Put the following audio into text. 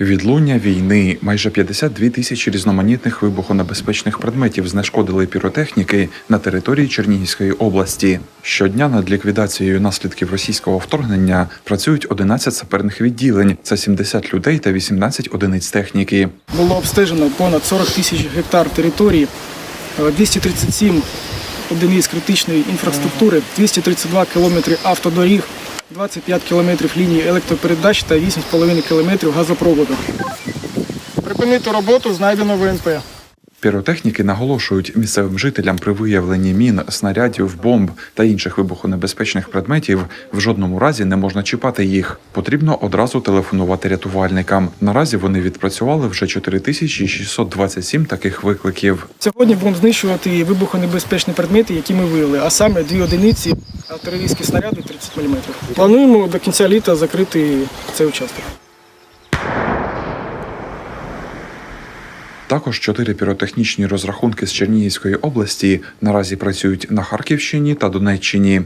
Відлуння війни майже 52 тисячі різноманітних вибухонебезпечних предметів знешкодили піротехніки на території Чернігівської області. Щодня над ліквідацією наслідків російського вторгнення працюють 11 саперних відділень. Це 70 людей та 18 одиниць техніки. Було обстежено понад 40 тисяч гектар території, е, 237 одиниць критичної інфраструктури, 232 кілометри автодоріг, 25 кілометрів лінії електропередач та 8,5 кілометрів газопроводу. Припинити роботу знайдено ВНП. Піротехніки наголошують місцевим жителям при виявленні мін, снарядів, бомб та інших вибухонебезпечних предметів в жодному разі не можна чіпати їх. Потрібно одразу телефонувати рятувальникам. Наразі вони відпрацювали вже 4627 таких викликів. Сьогодні будемо знищувати вибухонебезпечні предмети, які ми виявили, а саме дві одиниці артилерійські снаряди 30 мм. Плануємо до кінця літа закрити цей участок. Також чотири піротехнічні розрахунки з Чернігівської області наразі працюють на Харківщині та Донеччині.